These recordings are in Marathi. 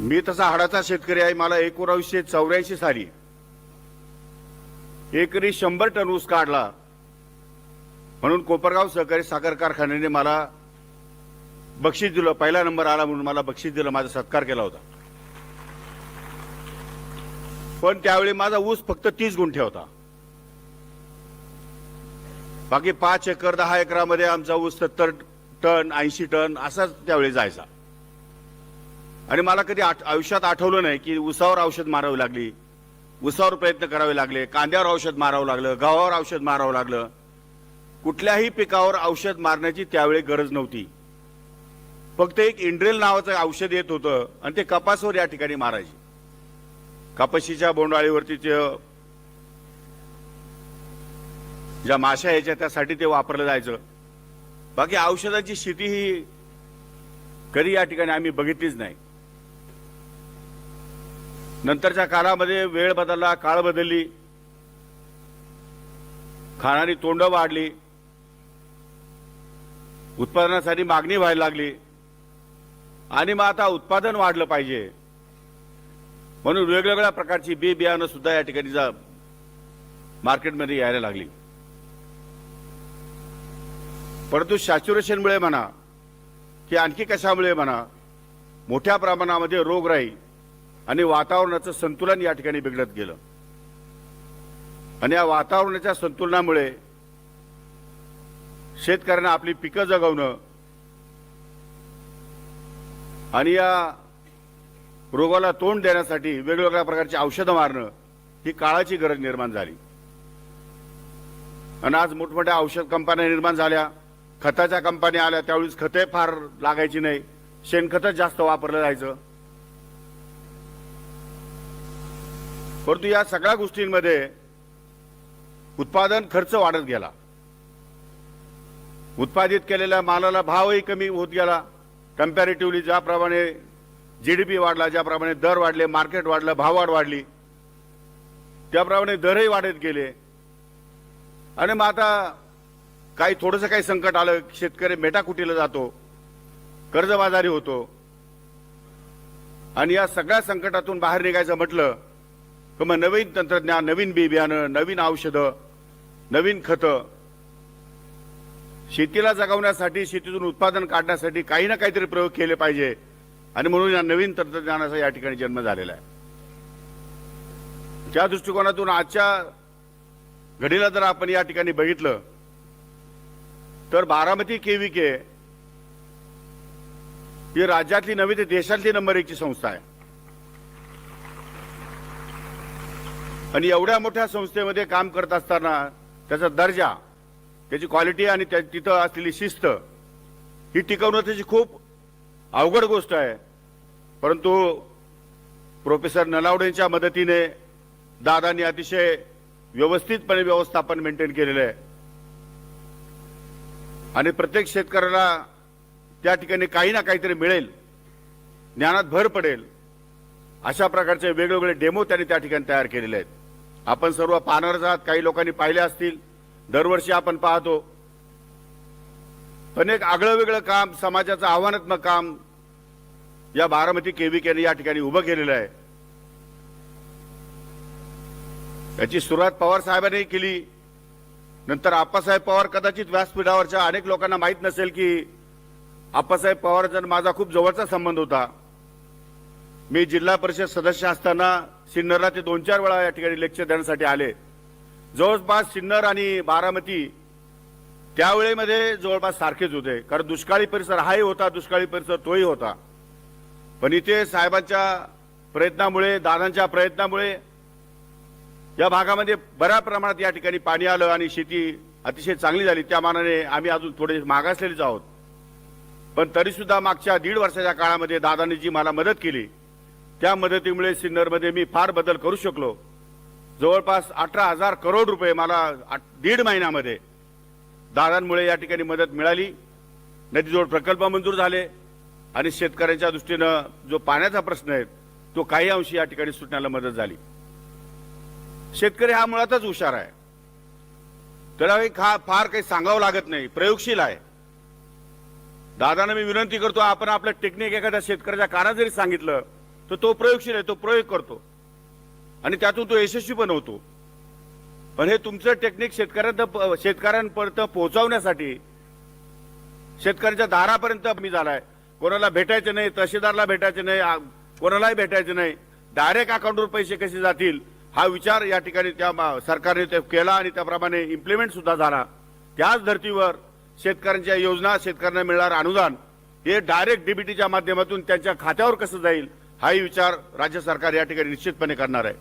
मी तसा हाडाचा शेतकरी आहे. मला एकोणावीसशे चौऱ्याऐंशी साली एकरी शंभर टन ऊस काढला. म्हणून कोपरगाव सहकारी साखर कारखान्याने मला बक्षीस दिलं. पहिला नंबर आला म्हणून मला बक्षीस दिलं. माझा सत्कार केला होता. पण त्यावेळी माझा ऊस फक्त तीस गुंठे होता. बाकी पाच एकर दहा एकरामध्ये आमचा ऊस सत्तर टन ऐंशी टन असाच त्यावेळी जायचा. आणि मला कधी आयुष्यात आठवलं नाही की उसावर औषध मारावी लागली. उसावर प्रयत्न करावे लागले. कांद्यावर औषध मारावं लागलं. गव्हावर औषध मारावं लागलं. कुठल्याही पिकावर औषध मारण्याची त्यावेळी गरज नव्हती. फक्त एक इंड्रेल नावाचं औषध येत होतं आणि ते कपासवर या ठिकाणी मारायचे. कपाशीच्या बोंडाळीवरती ते ज्या माशा यायच्या त्यासाठी ते वापरलं जायचं. बाकी औषधाची शेती ही कधी या ठिकाणी आम्ही बघितलीच नाही. नंतरच्या काळामध्ये वेळ बदलला काळ बदलली. खाणारी तोंड वाढली. उत्पादनासाठी मागणी व्हायला लागली. आणि मग आता उत्पादन वाढलं पाहिजे. म्हणून वेगवेगळ्या प्रकारची बी बियाणं सुद्धा या ठिकाणी मार्केटमध्ये यायला लागली. परंतु सॅच्युरेशनमुळे म्हणा की आणखी कशामुळे म्हणा मोठ्या प्रमाणामध्ये रोगराई आणि वातावरणाचं संतुलन या ठिकाणी बिघडत गेलं. आणि या वातावरणाच्या संतुलनामुळे शेतकऱ्यांना आपली पिकं जगवणं आणि या रोगाला तोंड देण्यासाठी वेगवेगळ्या प्रकारची औषधं मारणं ही काळाची गरज निर्माण झाली. आणि आज मोठमोठ्या औषध कंपन्या निर्माण झाल्या. खताच्या कंपन्या आल्या. त्यावेळेस खते फार लागायची नाही. शेणखतच जास्त वापरलं जायचं. परंतु या सगळ्या गोष्टींमध्ये उत्पादन खर्च वाढत गेला. उत्पादित केलेल्या मालाला भावही कमी होत गेला. कम्पॅरेटिव्हली ज्याप्रमाणे जीडीपी वाढला ज्याप्रमाणे दर वाढले मार्केट वाढलं भाववाढ वाढली त्याप्रमाणे दरही वाढत गेले. आणि मग आता काही थोडंसं काही संकट आलं शेतकरी मेटाकुटीला जातो कर्जबाजारी होतो. आणि या सगळ्या संकटातून बाहेर निघायचं म्हटलं तर मग नवीन तंत्रज्ञान नवीन बी बियाणं नवीन औषधं नवीन खतं. शेतीला जगवण्यासाठी शेतीतून उत्पादन काढण्यासाठी काही ना काहीतरी प्रयोग केले पाहिजे. आणि म्हणून या नवीन तंत्रज्ञानाचा या ठिकाणी जन्म झालेला आहे. त्या दृष्टिकोनातून आजच्या घडीला जर आपण या ठिकाणी बघितलं तर बारामती केविके ही राज्यातली नव्हे तर देशातली नंबर एकची संस्था आहे. आणि एवढ्या मोठ्या संस्थेमध्ये काम करत असताना त्याचा दर्जा त्याची क्वालिटी आणि त्या तिथं असलेली शिस्त ही टिकवणं त्याची खूप अवघड गोष्ट आहे. परंतु प्रोफेसर नलावडेंच्या मदतीने दादांनी अतिशय व्यवस्थितपणे व्यवस्थापन मेंटेन केलेलं आहे. आणि प्रत्येक शेतकऱ्याला त्या ठिकाणी काही ना काहीतरी मिळेल ज्ञानात भर पडेल अशा प्रकारचे वेगवेगळे डेमो त्यांनी त्या ठिकाणी तयार केलेले आहेत. आपण सर्व पाहणारच आहात काही लोकांनी पाहिले असतील. दरवर्षी आपण पाहतो. पण एक आगळं वेगळं काम समाजाचं आव्हानात्मक काम या बारामती केव्हीकेने या ठिकाणी उभं केलेलं आहे. याची सुरुवात पवार साहेबांनी केली. नंतर आप्पासाहेब पवार कदाचित व्यासपीठावरच्या अनेक लोकांना माहीत नसेल की आप्पासाहेब पवारचा माझा खूप जवळचा संबंध होता. मी जिल्हा परिषद सदस्य असताना सिन्नरला ते दोन चार वेळा या ठिकाणी लेक्चर देण्यासाठी आले. जवळपास सिन्नर आणि बारामती त्यावेळेमध्ये जवळपास सारखेच होते. कारण दुष्काळी परिसर हाही होता दुष्काळी परिसर तोही होता. पण इथे साहेबांच्या प्रयत्नामुळे दादांच्या प्रयत्नामुळे या भागामध्ये बऱ्या प्रमाणात या ठिकाणी पाणी आलं आणि शेती अतिशय चांगली झाली. त्या मानाने आम्ही अजून थोडे मागासलेलेच आहोत. पण तरीसुद्धा मागच्या दीड वर्षाच्या काळामध्ये दादांनी जी मला मदत केली त्या मदतीमुळे सिन्नरमध्ये मी फार बदल करू शकलो. जवळपास अठरा हजार करोड रुपये मला दीड महिन्यामध्ये दादांमुळे या ठिकाणी मदत मिळाली. नदीजोड प्रकल्प मंजूर झाले आणि शेतकऱ्यांच्या दृष्टीनं जो पाण्याचा प्रश्न आहे तो काही अंशी या ठिकाणी सुटण्याला मदत झाली. शेतकरी हा मुळातच हुशार आहे. त्याला खा फार काही सांगावं लागत नाही प्रयोगशील आहे. दादांना मी विनंती करतो आपण आपलं टेक्निक एखाद्या शेतकऱ्याच्या कानात जरी सांगितलं तर तो प्रयोगशील आहे तो प्रयोग करतो. आणि त्यातून तो यशस्वी पण होतो. पण हे तुमचं टेक्निक शेतकऱ्यांना शेतकऱ्यांपर्यंत पोहोचवण्यासाठी शेतकऱ्यांच्या दारापर्यंत मी झालाय. कोणाला भेटायचं नाही तहसीलदारला भेटायचं नाही कोणालाही भेटायचं नाही. डायरेक्ट अकाउंटवर पैसे कसे जातील हा विचार या ठिकाणी त्या सरकारने ते केला आणि त्याप्रमाणे इम्प्लिमेंट सुद्धा झाला. त्याच धर्तीवर शेतकऱ्यांच्या योजना शेतकऱ्यांना मिळणार अनुदान हे डायरेक्ट डीबीटीच्या माध्यमातून त्यांच्या खात्यावर कसं जाईल हाही विचार राज्य सरकार या ठिकाणी निश्चितपणे करणार आहे.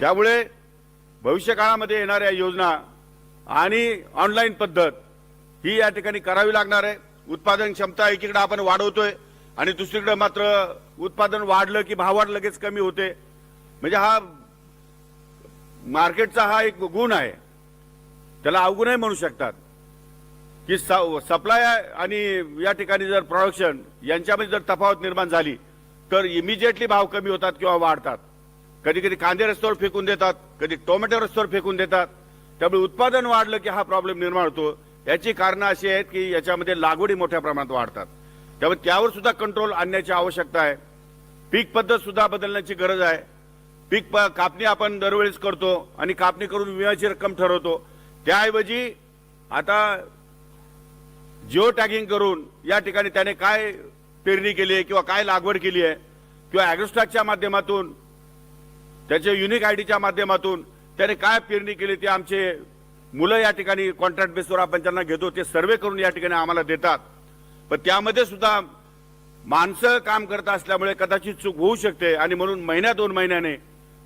त्यामुळे भविष्य काळामध्ये येणाऱ्या योजना आणि ऑनलाईन पद्धत ही या ठिकाणी करावी लागणार आहे. उत्पादन क्षमता एकीकडे आपण वाढवतोय आणि दुसरीकडे मात्र उत्पादन वाढलं की भाव लगेच कमी होते. म्हणजे हा मार्केटचा हा एक गुण आहे. त्याला अवगुणही म्हणू शकतात. की सप्लाय आणि या ठिकाणी जर प्रोडक्शन यांच्यामध्ये जर तफावत निर्माण झाली तर इमिजिएटली भाव कमी होतात किंवा वाढतात. कधी कधी कांदे रस्त्यावर फेकून देतात कधी टोमॅटो रस्त्यावर फेकून देतात. त्यामुळे उत्पादन वाढलं की हा प्रॉब्लेम निर्माण होतो. याची कारणं अशी आहेत की याच्यामध्ये लागवडी मोठ्या प्रमाणात वाढतात. त्यामुळे त्यावर सुद्धा कंट्रोल आणण्याची आवश्यकता आहे. पीक पद्धत सुद्धा बदलण्याची गरज आहे. पीक कापणी आपण दरवेळेस करतो आणि कापणी करून विम्याची रक्कम ठरवतो. त्याऐवजी आता जिओ टॅगिंग करून या ठिकाणी त्याने काय पेरणी केली आहे किंवा काय लागवड केली आहे किंवा अॅग्रोस्टॅकच्या माध्यमातून त्याच्या युनिक आय डीच्या माध्यमातून त्याने काय पेरणी केली ते आमचे मुलं या ठिकाणी कॉन्ट्रॅक्ट बेसवर आपण त्यांना घेतो ते सर्वे करून या ठिकाणी आम्हाला देतात. पण त्यामध्ये सुद्धा माणसं काम करत असल्यामुळे कदाचित चूक होऊ शकते आणि म्हणून महिन्या दोन महिन्याने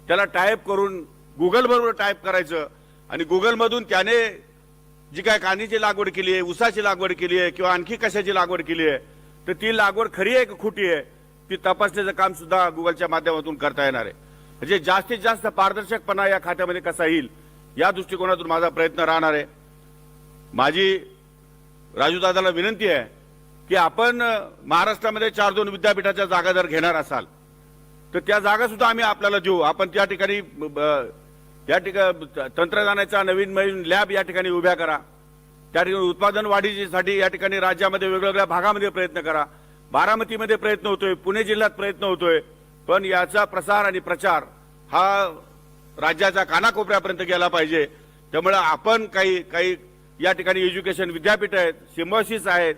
त्याला टाईप करून गुगलबरोबर टाईप करायचं आणि गुगलमधून त्याने जी काय कांदीची लागवड केली आहे ऊसाची लागवड केली आहे किंवा आणखी कशाची लागवड केली आहे तर ती लागवड खरी आहे का खोटी आहे ती तपासण्याचं काम सुद्धा गुगलच्या माध्यमातून करता येणार आहे. म्हणजे जास्तीत जास्त पारदर्शकपणा या खात्यामध्ये कसा येईल या दृष्टिकोनातून माझा प्रयत्न राहणार आहे. माझी राजूदादाला विनंती आहे की आपण महाराष्ट्रामध्ये चार दोन विद्यापीठाच्या जागा जर घेणार असाल तर त्या जागा सुद्धा आम्ही आपल्याला देऊ. आपण त्या ठिकाणी ब- या ठिकाणी तंत्रज्ञानाचा नवीन नवीन लॅब या ठिकाणी उभ्या करा. त्या ठिकाणी उत्पादन वाढीसाठी या ठिकाणी राज्यामध्ये वेगवेगळ्या भागामध्ये प्रयत्न करा. बारामतीमध्ये प्रयत्न होतोय पुणे जिल्ह्यात प्रयत्न होतोय पण याचा प्रसार आणि प्रचार हा राज्याच्या कानाकोपऱ्यापर्यंत गेला पाहिजे. त्यामुळे आपण काही काही या ठिकाणी एज्युकेशन विद्यापीठ आहेत सिम्बॉसिस आहेत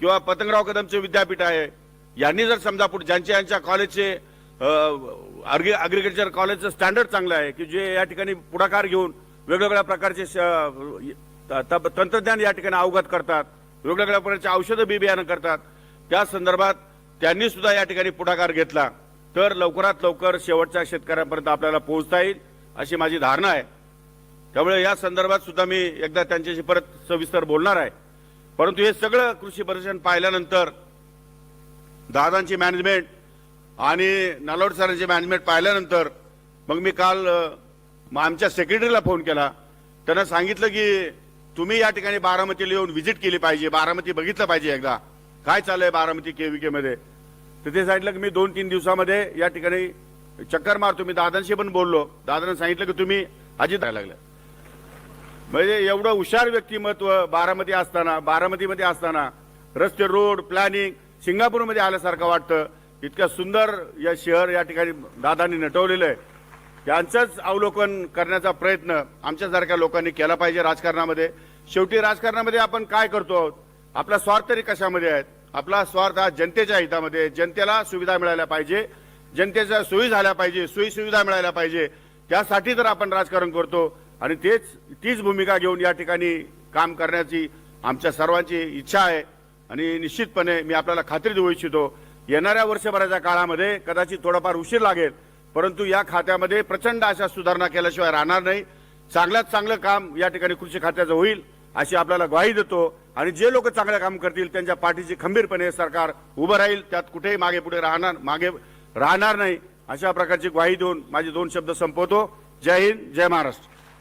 किंवा पतंगराव कदमचे विद्यापीठ आहे. यांनी जर समजा पुढे ज्यांच्या यांच्या कॉलेजचे अग्रिकल्चर कॉलेजचं स्टँडर्ड चांगलं आहे की जे या ठिकाणी पुढाकार घेऊन वेगवेगळ्या प्रकारचे तंत्रज्ञान या ठिकाणी अवगत करतात. वेगवेगळ्या प्रकारचे औषधं बी बियाणं करतात. त्या संदर्भात त्यांनी सुद्धा या ठिकाणी पुढाकार घेतला. तर लवकरात लवकर शेवटच्या शेतकऱ्यांपर्यंत आपल्याला पोहोचता येईल अशी माझी धारणा आहे. त्यामुळे या संदर्भात सुद्धा मी एकदा त्यांच्याशी परत सविस्तर बोलणार आहे. परंतु हे सगळं कृषी प्रदर्शन पाहिल्यानंतर दादांची मॅनेजमेंट आणि नालोड सरांची मॅनेजमेंट पाहिल्यानंतर मग मी काल आमच्या सेक्रेटरीला फोन केला. त्यांना सांगितलं की तुम्ही या ठिकाणी बारामतीला येऊन व्हिजिट केली पाहिजे. बारामती बघितलं पाहिजे एकदा. काय चाललंय बारामती केव्हीके मध्ये? तर ते सांगितलं की मी दोन तीन दिवसामध्ये या ठिकाणी चक्कर मारतो. मी दादांशी पण बोललो. दादानं सांगितलं की तुम्ही अजित राहायला लागलं. म्हणजे एवढं हुशार व्यक्तिमत्व बारामती असताना बारामतीमध्ये असताना रस्ते रोड प्लॅनिंग सिंगापूरमध्ये आल्यासारखं वाटतं. इतकं सुंदर या शहर या ठिकाणी दादांनी नटवलेलं आहे. त्यांचंच अवलोकन करण्याचा प्रयत्न आमच्यासारख्या लोकांनी केला पाहिजे राजकारणामध्ये. शेवटी राजकारणामध्ये आपण काय करतो आहोत? आपला स्वार्थ तरी कशामध्ये आहेत? आपला स्वार्थ हा जनतेच्या हितामध्ये. जनतेला सुविधा मिळायला पाहिजे. जनतेच्या सोयी झाल्या पाहिजे. सोयी सुविधा मिळायला पाहिजे. त्यासाठी तर आपण राजकारण करतो. आणि तेच तीच भूमिका घेऊन या ठिकाणी काम करण्याची आमच्या सर्वांची इच्छा आहे. आणि निश्चितपणे मी आपल्याला खात्री देऊ इच्छितो येणाऱ्या वर्षभराच्या काळामध्ये कदाचित थोडाफार उशीर लागेल परंतु या खात्यामध्ये प्रचंड अशा सुधारणा केल्याशिवाय राहणार नाही. चांगल्यात चांगलं काम या ठिकाणी कृषी खात्याचं होईल अशी आपल्याला ग्वाही देतो. आणि जे लोक चांगलं काम करतील त्यांच्या पाठीची खंबीरपणे सरकार उभं राहील त्यात कुठेही मागे पुढे राहणार मागे राहणार नाही अशा प्रकारची ग्वाही देऊन माझे दोन शब्द संपवतो. जय हिंद जय महाराष्ट्र.